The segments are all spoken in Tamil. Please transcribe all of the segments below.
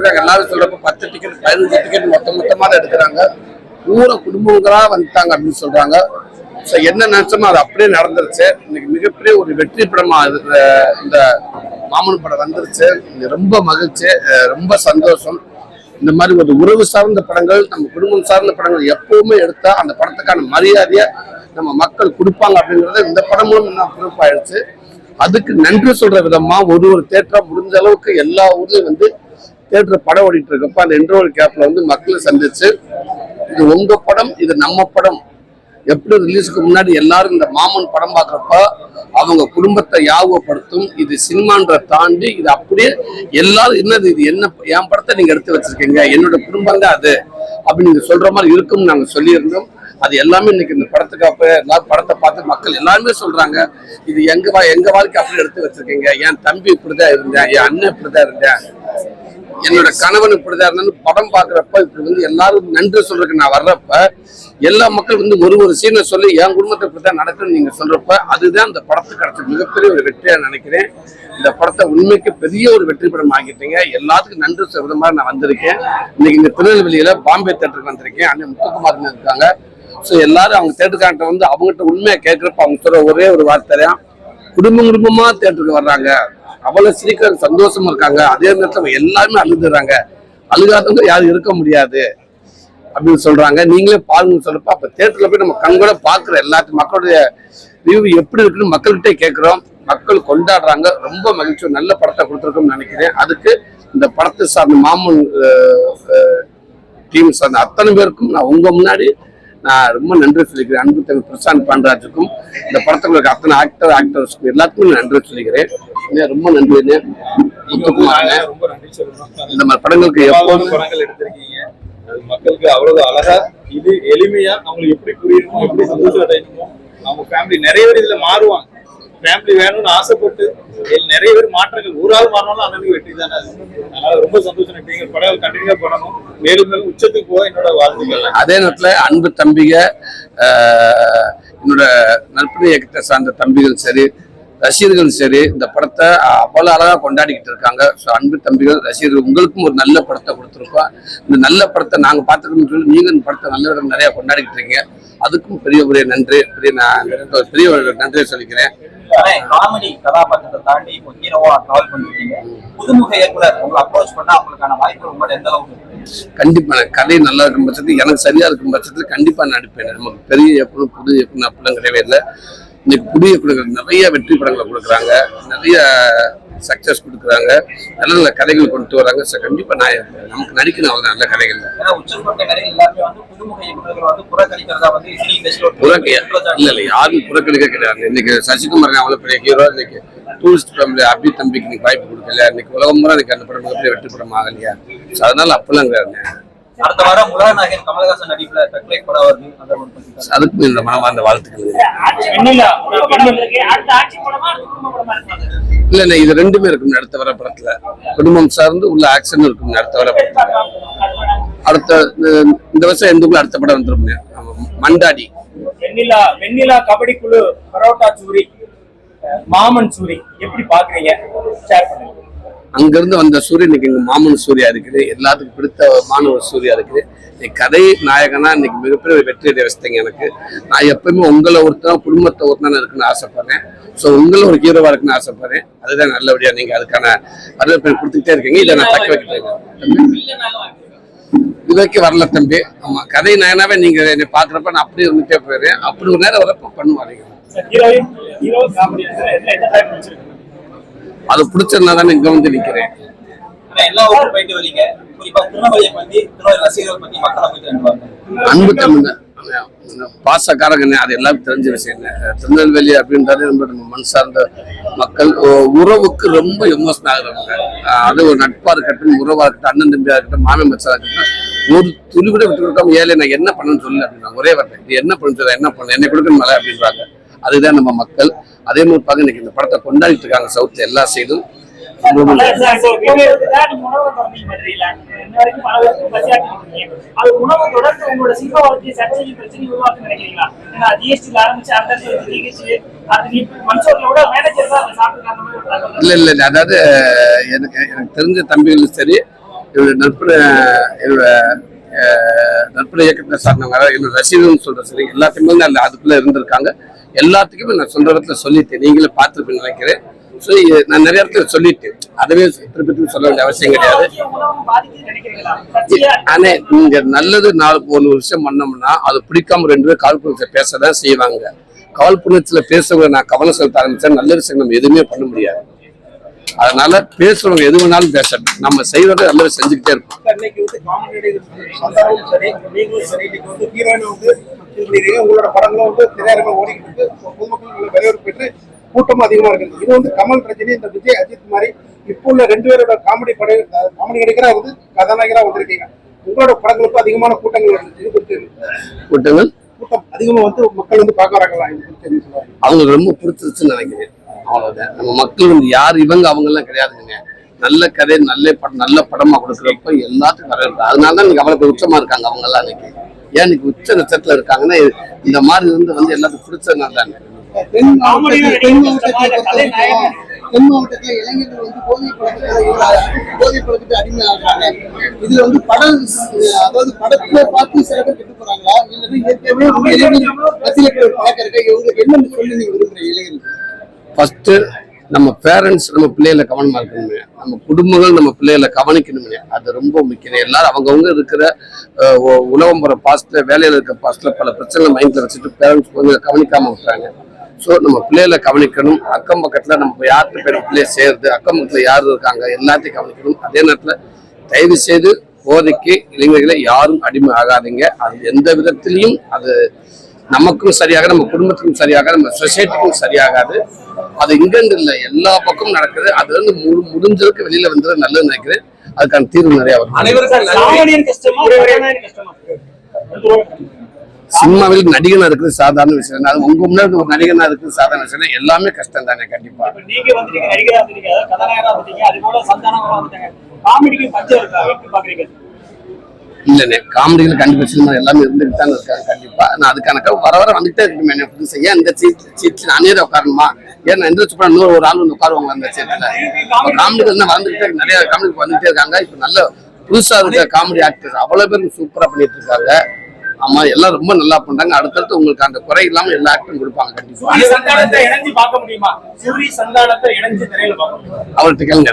டிக்கெட் எல்லாரும் சொல்றப்ப பத்து டிக்கெட் பதினஞ்சு டிக்கெட் மொத்த மொத்தமா தான் எடுக்கிறாங்க. ஊரை குடும்பங்களா வந்துட்டாங்க அப்படின்னு சொல்றாங்க. ஸோ என்ன நினைச்சோமோ அது அப்படியே நடந்துருச்சு. இன்னைக்கு மிகப்பெரிய ஒரு வெற்றி படமா இந்த மாமன் படம் வந்துருச்சு. ரொம்ப மகிழ்ச்சி ரொம்ப சந்தோஷம். இந்த மாதிரி ஒரு உறவு சார்ந்த படங்கள் நம்ம குடும்பம் சார்ந்த படங்கள் எப்பவுமே எடுத்தா அந்த படத்துக்கான மரியாதையை நம்ம மக்கள் கொடுப்பாங்க அப்படிங்கறது இந்த படமும் நான் ப்ரூஃப் ஆயிடுச்சு. அதுக்கு நன்றி சொல்ற விதமா ஒரு ஒரு தேட்டரா முடிஞ்ச அளவுக்கு எல்லா ஊர்லயும் வந்து தேட்டர் படம் ஓடிட்டு இருக்கப்ப அந்த இன்டர்வல் கேப்ல வந்து மக்களை சந்திச்சு இது உங்க படம் இது நம்ம படம். எப்படி ரிலீஸ்க்கு முன்னாடி எல்லாரும் இந்த மாமன் படம் பார்க்கறப்ப அவங்க குடும்பத்தை யாபகப்படுத்தும் இது சினிமான்ற தாண்டி இது அப்படியே எல்லாரும் என்னது இது என்ன என் படத்தை நீங்க எடுத்து வச்சிருக்கீங்க என்னோட குடும்பம் தான் அது அப்படி நீங்க சொல்ற மாதிரி இருக்கும்னு நாங்க சொல்லியிருந்தோம். அது எல்லாமே இன்னைக்கு இந்த படத்துக்கு எல்லாரும் படத்தை பார்த்து மக்கள் எல்லாருமே சொல்றாங்க. இது எங்க வா எங்க வாழ்க்கை அப்படி எடுத்து வச்சிருக்கீங்க? என் தம்பி இப்படிதான் இருந்தேன் என் அண்ணன் இப்படிதான் இருந்தேன். என்னோட கணவன் இப்படிதான் இருந்தாலும் படம் பாக்குறப்ப இப்படி வந்து எல்லாரும் நன்றி சொல்றதுக்கு நான் வர்றப்ப எல்லா மக்கள் வந்து ஒரு ஒரு சீனை சொல்லி என் குடும்பத்தை இப்படிதான் நடக்குன்னு நீங்க சொல்றப்ப அதுதான் அந்த படத்துக்கு கிடைச்ச மிகப்பெரிய ஒரு வெற்றியா நினைக்கிறேன். இந்த படத்தை உண்மைக்கு பெரிய ஒரு வெற்றி படம் ஆகிட்டீங்க எல்லாத்துக்கும் நன்றி சொல்ற மாதிரி நான் வந்திருக்கேன். இன்னைக்கு இந்த திருநெல்வேலியில பாம்பே தேட்டருக்கு வந்திருக்கேன். அண்ணன் முத்துக்குமார் இருக்காங்க. ஸோ எல்லாரும் அவங்க தேட்டருக்கான வந்து அவங்ககிட்ட உண்மையை கேட்கறப்ப அவங்க சொல்ற ஒரே ஒரு வார்த்தை குடும்பம் குடும்பமா தேட்டருக்கு வர்றாங்க. அவ்வளவு சீக்கிரம் சந்தோஷமா இருக்காங்க. அதே நேரத்தில் எல்லாருமே அழுதுறாங்க. அழுகாதவங்க யாரும் இருக்க முடியாது அப்படின்னு சொல்றாங்க. நீங்களே பாருங்கன்னு சொல்றப்ப அப்ப தேட்டர்ல போய் நம்ம கண்கூட பாக்குற எல்லாத்து மக்களுடைய ரிவ்யூ எப்படி இருக்குன்னு மக்கள்கிட்ட கேட்கிறோம் மக்கள் கொண்டாடுறாங்க. ரொம்ப மகிழ்ச்சி. நல்ல படத்தை கொடுத்துருக்கோம்னு நினைக்கிறேன். அதுக்கு இந்த படத்தை சார்ந்த மாமன் டீம் சார்ந்த அத்தனை பேருக்கும் நான் உங்க முன்னாடி நான் ரொம்ப நன்றி சொல்லிக்கிறேன். அன்பு தம்பி பிரசாந்த் பாண்டராஜுக்கும் இந்த படத்துல இருக்க அத்தனை ஆக்டர் ஆக்டர்ஸ்க்கும் எல்லாத்துக்கும் நான் நன்றி சொல்லிக்கிறேன். ரொம்ப நன்றி. இந்த மாதிரி படங்களுக்கு எவ்வளவு எப்போதும் படங்கள் எடுத்திருக்கீங்க. அது மக்களுக்கு அவ்வளவு அழகா இது எளிமையா அவங்களுக்கு எப்படி புரியணுமோ எப்படி சந்தோஷம் அடையணுமோ அவங்க ஃபேமிலி நிறைய பேர் இதுல மாறுவாங்க. ஃபேமிலி வேணும்னு ஆசைப்பட்டு நிறைய பேர் மாற்றங்கள். ஒரு ஆள் மாறினாலும் அண்ணனுக்கு வெற்றி தானே அது? அதனால ரொம்ப சந்தோஷம். நீங்க படங்கள் கண்டினியூ பண்ணணும் மேலும் மேலும் உச்சத்துக்கு போக என்னோட வாழ்த்துக்கள். அதே நேரத்தில் அன்பு தம்பிக என்னோட நற்பணி இயக்கத்தை சார்ந்த தம்பிகள் சரி ரசிகர்களும் சரி இந்த படத்தை அவ்வளோ அழகாக கொண்டாடிக்கிட்டு இருக்காங்க. ஸோ அன்பு தம்பிகள் ரசிகர்கள் உங்களுக்கும் ஒரு நல்ல படத்தை கொடுத்துருக்கோம். இந்த நல்ல படத்தை நாங்கள் பார்த்துக்கணும்னு சொல்லி நீங்கள் இந்த படத்தை நல்ல விதம் நிறையா கொண்டாடிக்கிட்டு இருக்கீங்க. அதுக்கும் பெரிய பெரிய நன்றி பெரிய நான் பெரிய ஒரு நன்றியை சொல்லிக்கிறேன். காமெடி கதாபாத்திரத்தை தாண்டி இப்போ ஹீரோவா டிராவல் பண்ணிருக்கீங்க. புதுமுக இயக்குனர் உங்களை அப்ரோச் பண்ணா அவங்களுக்கான வாய்ப்பு உங்கள்ட்ட எந்த அளவுக்கு? கண்டிப்பா கதை நல்லா இருக்கும் பட்சத்தில் எனக்கு சரியா இருக்கும் பட்சத்தில் கண்டிப்பா நடிப்பேன் நமக்கு பெரிய இயக்குனர் புது இயக்குனர் அப்படிலாம் கிடையவே இல்லை. இன்னைக்கு புதிய இயக்குனர்கள் நிறைய வெற்றி படங்களை கொடுக்குறாங்க. நிறைய சக்சஸ் கொடுக்குறாங்க. நல்ல நல்ல கதைகள் கொண்டு வராங்க. ஸோ கண்டிப்பா நான் நமக்கு நடிக்கணும் அவ்வளோ நல்ல கதைகள். இல்ல இல்ல யாரும் புறக்கணிக்க கிடையாது. இன்னைக்கு சசிகுமார் அவ்வளவு பெரிய ஹீரோ இன்னைக்கு டூரிஸ்ட் ஃபேமிலி அபி தம்பிக்கு இன்னைக்கு வாய்ப்பு கொடுக்கல. இன்னைக்கு உலகம் முறை எனக்கு அந்த படம் மிகப்பெரிய வெற்றி படம் ஆகலையா So அதனால அப்பெல்லாம் கிடையாது. அடுத்த வாரம் உலகநாயகன் கமலஹாசன் நடிப்புல தற்கொலை படம் வருது. அதுக்கும் இந்த வாழ்த்துக்கள். குடும்ப படமா இருக்காங்க இல்ல இல்ல இது ரெண்டுமே இருக்கும் அடுத்த வர படத்துல. குடும்பம் சார்ந்து உள்ள ஆக்ஷன் இருக்கும் அடுத்த வர படத்துல. அடுத்த இந்த- இந்த வருஷம் எந்துக்குள்ள அடுத்த படம் வந்துரும் ஆமா, மண்டாடி. வெண்ணிலா வெண்ணிலா கபடி குழு பரோட்டா சூரி மாமன் சூரி எப்படி பாக்குறீங்க? ஷேர் பண்ணுங்க. அங்கிருந்து வந்த சூரியன் இன்னைக்கு எங்க மாமன் சூர்யா இருக்குது. எல்லாத்துக்கும் பிடித்த மாணவர் சூர்யா இருக்குது. இன்னைக்கு கதை நாயகனா இன்னைக்கு மிகப்பெரிய ஒரு வெற்றி அடைய வச்சிட்டீங்க எனக்கு. நான் எப்பவுமே உங்களை ஒருத்தன் குடும்பத்தை ஒருத்தன் இருக்குன்னு ஆசைப்படுறேன். ஸோ உங்களும் ஒரு ஹீரோவாக இருக்குன்னு ஆசைப்படுறேன். அதுதான் நல்லபடியாக நீங்கள் அதுக்கான வரவேற்பை கொடுத்துக்கிட்டே இருக்கீங்க. இதை நான் தக்க வைக்கிறேன். இது வரைக்கும் வரல தம்பி. ஆமா கதை நாயனாவே நீங்க என்னை பாக்குறப்ப நான் அப்படியே இருந்துட்டே போயிடுறேன். அப்படி ஒரு நேரம் வரப்ப பண்ணுவாங்க ஹீரோயின் ஹீரோ காமெடி எந்த டைப் பிடிச்சிருக்கு அது பிடிச்சதுனா தானே இங்க வந்து நிக்கிறேன். அன்பு தமிழ் பாசக்காரங்க அது எல்லாருக்கும் தெரிஞ்ச விஷயம் திருநெல்வேலி அப்படின்றது ரொம்ப நம்ம மண் சார்ந்த மக்கள். உறவுக்கு ரொம்ப எமோஷன் ஆகுறவங்க அஹ் அது ஒரு நட்பா இருக்கட்டும் உறவா இருக்கட்டும் அண்ணன் தம்பியா இருக்கட்டும் மாமன் மச்சா இருக்கட்டும் ஒரு துளி கூட விட்டு கொடுக்காம ஏழை நான் என்ன பண்ணணும்னு சொல்லல அப்படின்னா ஒரே வார்த்தை. என்ன பண்ண சொல்ல என்ன பண்ண என்னை கொடுக்கணும் மலை அப்படின்றாங்க. அதுதான் நம்ம மக்கள். அதே மாதிரி பார்க்க இன்னைக்கு இந்த படத்தை கொண்டாடிட்டு இருக்காங்க சவுத் எல்லா சைடும் இல்ல. இல்ல அதாவது எனக்கு எனக்கு தெரிஞ்ச தம்பிகளும் சரி என்னோட நட்புற என்னோட அஹ், நட்புற இயக்கத்தை சார்ந்தவங்க என்னோட ரசிகர்கள் சொல்ற சரி எல்லாத்தையுமே அதுக்குள்ள இருந்திருக்காங்க. எல்லாத்துக்குமே நான் சொந்த இடத்துல சொல்லிட்டேன். நீங்களே பார்த்துருப்பேன்னு நினைக்கிறேன். ஸோ நான் நிறைய இடத்துல சொல்லிட்டேன். அதுவே திருப்பி திருப்பி சொல்ல வேண்டிய அவசியம் கிடையாது. உணவு நீங்கள் ஆனா நீங்க நல்லது நாலு ஒரு விஷயம் பண்ணோம்னா அது பிடிக்காம ரெண்டு பேரும் காழ்ப்புணர்ச்சியை பேசதான் செய்வாங்க. காழ்ப்புணர்ச்சியில பேசுறவங்க நான் கவனம் செலுத்த ஆரம்பிச்சா நல்ல விஷயம் நம்ம எதுவுமே பண்ண முடியாது. அதனால பேசுறவங்க எது வேணாலும் பேசணும் நம்ம செய்வதை நல்லது செஞ்சுக்கிட்டே இருப்போம். இருக்கிறீங்க உங்களோட படங்களும் வந்து திரையரங்கம் ஓடிக்கிட்டு இருக்கு. பொதுமக்கள் வரவேற்பு பெற்று கூட்டமும் அதிகமா இருக்குது இது வந்து கமல் ரஜினி இந்த விஜய் அஜித் மாதிரி இப்போ உள்ள ரெண்டு பேரோட காமெடி பட காமெடி நடிகரா வந்து கதாநாயகரா வந்திருக்கீங்க. உங்களோட படங்களுக்கு அதிகமான கூட்டங்கள் இது குறித்து கூட்டங்கள்? கூட்டம் அதிகமா வந்து மக்கள் வந்து பார்க்க வராங்களா? அவங்களுக்கு ரொம்ப பிடிச்சிருச்சுன்னு நினைக்கிறேன். அவ்வளவுதான். நம்ம மக்கள் வந்து யார்? இவங்க அவங்க எல்லாம் கிடையாதுங்க. நல்ல கதை நல்ல படம் நல்ல படமா கொடுக்குறப்ப எல்லாத்துக்கும் வரவேற்பு. அதனால தான் இன்னைக்கு அவ்வளவு உச்சமா இருக்காங்க அவங்க எல்லாம் இன்னைக்கு. ஏன் இன்னைக்கு உச்ச நட்சத்திரத்துல இருக்காங்கன்னா இந்த மாதிரி இருந்து வந்து எல்லாத்துக்கும் பிடிச்சதுனால தாங்க தென் மாவட்டத்துல இளைஞர்கள் வந்து போதை பழக்கத்துல போதை பழக்கத்தை அடிமையாகிறாங்க. இதுல வந்து படம் அதாவது படத்துல பார்த்து சில பேர் கெட்டு போறாங்களா? இல்லைன்னா ஏற்கனவே உங்க இளைஞர்கள் ஒரு பழக்கம் இருக்கு இவங்களுக்கு என்னன்னு சொல்லி நீங்க விரும்புறீங்க இளைஞர்கள்? ஃபர்ஸ்ட் நம்ம பேரண்ட்ஸ் நம்ம பிள்ளைகளை கவனமாக இருக்கணுமே நம்ம குடும்பங்கள் நம்ம பிள்ளைகளை கவனிக்கணுமே அது ரொம்ப முக்கியம். எல்லாரும் அவங்கவுங்க இருக்கிற உலகம் போகிற பாஸ்ட்ல வேலையில் இருக்கிற பாஸ்ட்ல பல பிரச்சனை மைண்டில் வச்சுட்டு பேரண்ட்ஸ் கொஞ்சம் கவனிக்காமல் விட்டாங்க ஸோ நம்ம பிள்ளைகளை கவனிக்கணும். அக்கம் பக்கத்தில் நம்ம யார்கிட்ட போய் பிள்ளைய சேருது அக்கம் பக்கத்தில் யார் இருக்காங்க எல்லாத்தையும் கவனிக்கணும். அதே நேரத்தில் தயவு செய்து போதைக்கு இளைஞர்களை யாரும் அடிமை ஆகாதீங்க. அது எந்த விதத்திலையும் அது நமக்கும் சரியாக நம்ம குடும்பத்துக்கும் சரியாக நம்ம சொசைட்டிக்கும் சரியாகாது. அது இங்கன்னு இல்லை. எல்லா பக்கமும் நடக்குது. அதுல இருந்து முடிஞ்சதுக்கு வெளியில வந்தது நல்லது நினைக்கிறேன். அதுக்கான தீர்வு நிறைய வரும். சினிமாவில் நடிகனா இருக்குது சாதாரண விஷயம் அது உங்க முன்னாடி ஒரு நடிகனா இருக்குது சாதாரண விஷயம் எல்லாமே கஷ்டம் தானே கண்டிப்பா. இப்ப நீங்க இல்லைண்ணே காமெடிகள் கண்டிப்பா சினிமா எல்லாமே இருந்துட்டு தான் இருக்காங்க கண்டிப்பா. நான் அதுக்கான வர வர வந்துட்டே இருக்குமே என்ன புதுசா ஏன் இந்த சீட் சீட்ல நானே தான் உட்காரணுமா? ஏன் நான் எந்திரிச்சு போனா நூறு ஒரு ஆள் வந்து உட்காருவாங்க அந்த சீட்ல? காமெடிகள் தான் வந்துகிட்டே நிறைய காமெடி வந்துட்டே இருக்காங்க. இப்ப நல்ல புதுசா இருக்க காமெடி ஆக்டர்ஸ் அவ்வளவு பேர் சூப்பரா பண்ணிட்டு இருக்காங்க. ஆமா எல்லாம் ரொம்ப நல்லா பண்றாங்க. அடுத்தடுத்து உங்களுக்கு அந்த குறை இல்லாம எல்லா ஆக்டரும் கொடுப்பாங்க அவர்கிட்ட கேளுங்க.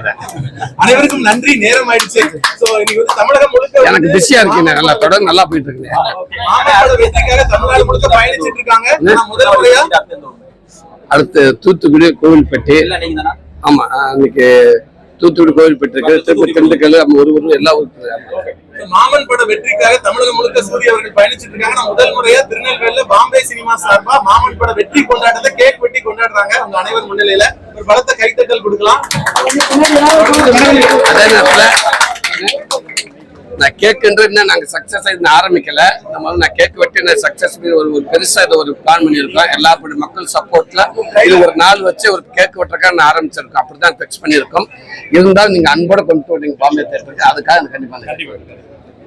அனைவருக்கும் நன்றி. நேரம் ஆயிடுச்சு சோ இன்னைக்கு வந்து தமிழகம் முழுக்க எனக்கு பிஸியா இருக்கேன் நல்லா தொடர்ந்து நல்லா போயிட்டு வெற்றிக்காக தமிழ்நாடு முழுக்க பயணிச்சிட்டு இருக்காங்க. அடுத்து தூத்துக்குடி கோவில்பட்டி. இல்ல நீங்க தானா ஆமா ஆஹ் இன்னைக்கு தூத்துக்குடி கோவில்பட்டி இருக்கு திருப்பி திண்டுக்கல் ஒரு ஊர் எல்லா ஊருக்கு மாமன் பட வெற்றிக்காக முழுக்க சூரிய அவர்கள் பயணிச்சிட்டு இருக்காங்க. நான் முதல் முறையா திருநெல்வேலியில பாம்பே சினிமா சார்பா மாமன் பட வெற்றி கொண்டாட்டத்தை கேக் வெட்டி கொண்டாடுறாங்க. உங்க அனைவர் முன்னிலையில ஒரு பலத்த கைத்தட்டல் கொடுக்கலாம். அதே நேரத்துல நான் கேக்குன்ற இன்னும் நாங்க சக்சஸ் இன்னும் ஆரம்பிக்கல. நம்ம வந்து நான் கேக் வெட்டி நான் சக்சஸ் ஒரு ஒரு பெருசா இதை ஒரு பிளான் பண்ணியிருக்கோம். எல்லா மக்கள் சப்போர்ட்ல இது ஒரு நாள் வச்சு ஒரு கேக் வெட்டுறக்கா நான் ஆரம்பிச்சிருக்கோம். அப்படிதான் ஃபிக்ஸ் பண்ணியிருக்கோம். இருந்தாலும் நீங்க அன்போட கொண்டு போட்டீங்க பாம்பே தேட்டருக்கு அதுக்காக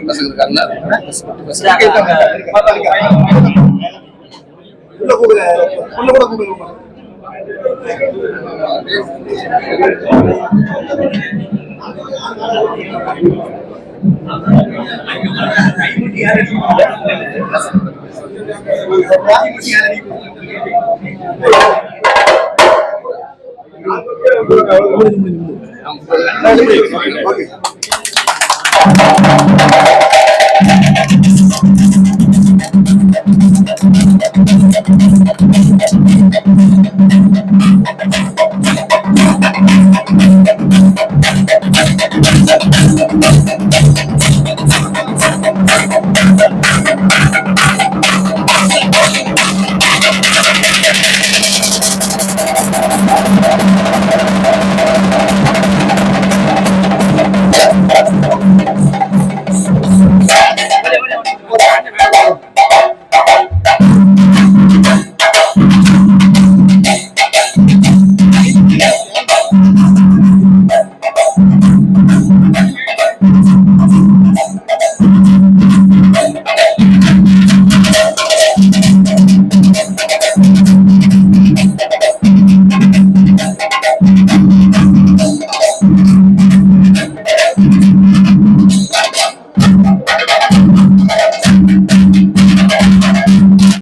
அந்த பசங்க இருக்காங்களா உள்ள கூகுள் ஓகே